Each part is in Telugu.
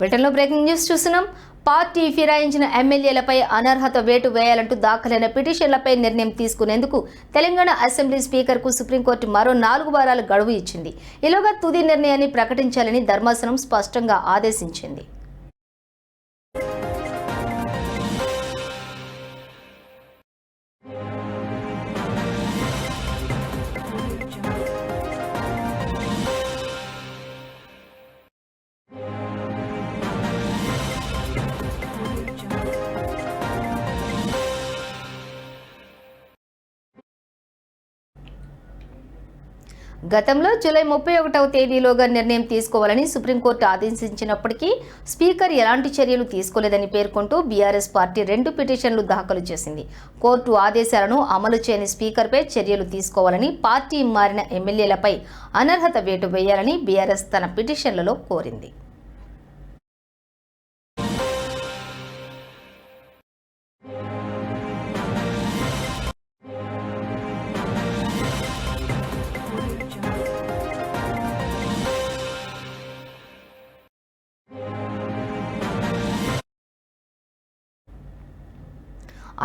బ్రిటన్లో బ్రేకింగ్ న్యూస్ చూస్తున్నాం. పార్టీ ఫిరాయించిన ఎమ్మెల్యేలపై అనర్హత వేటు వేయాలంటూ దాఖలైన పిటిషన్లపై నిర్ణయం తీసుకునేందుకు తెలంగాణ అసెంబ్లీ స్పీకర్కు సుప్రీంకోర్టు మరో నాలుగు వారాల గడువు ఇచ్చింది. ఇలాగా తుది నిర్ణయాన్ని ప్రకటించాలని ధర్మాసనం స్పష్టంగా ఆదేశించింది. గతంలో జూలై ముప్పై ఒకటవ తేదీలోగా నిర్ణయం తీసుకోవాలని సుప్రీంకోర్టు ఆదేశించినప్పటికీ స్పీకర్ ఎలాంటి చర్యలు తీసుకోలేదని పేర్కొంటూ బీఆర్ఎస్ పార్టీ రెండు పిటిషన్లు దాఖలు చేసింది. కోర్టు ఆదేశాలను అమలు చేయని స్పీకర్పై చర్యలు తీసుకోవాలని పార్టీ మారిన ఎమ్మెల్యేలపై అనర్హత వేటు వేయాలని బీఆర్ఎస్ తన పిటిషన్లలో కోరింది.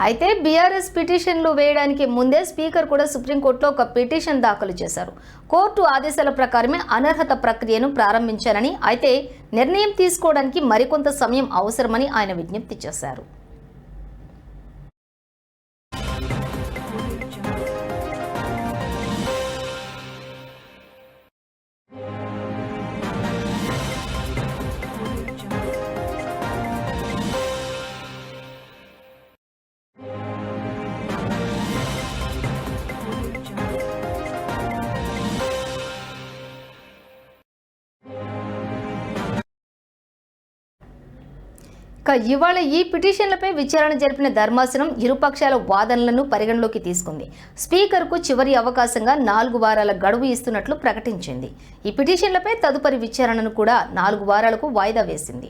అయితే బీఆర్ఎస్ పిటిషన్లు వేయడానికి ముందే స్పీకర్ కూడా సుప్రీంకోర్టులో ఒక పిటిషన్ దాఖలు చేశారు. కోర్టు ఆదేశాల ప్రకారమే అనర్హత ప్రక్రియను ప్రారంభించారని అయితే నిర్ణయం తీసుకోవడానికి మరికొంత సమయం అవసరమని ఆయన విజ్ఞప్తి చేశారు. ఇవాళ ఈ పిటిషన్లపై విచారణ జరిపిన ధర్మాసనం ఇరుపక్షాల వాదనలను పరిగణలోకి తీసుకుంది. స్పీకర్కు చివరి అవకాశంగా నాలుగు వారాల గడువు ఇస్తున్నట్లు ప్రకటించింది. ఈ పిటిషన్లపై తదుపరి విచారణను కూడా నాలుగు వారాలకు వాయిదా వేసింది.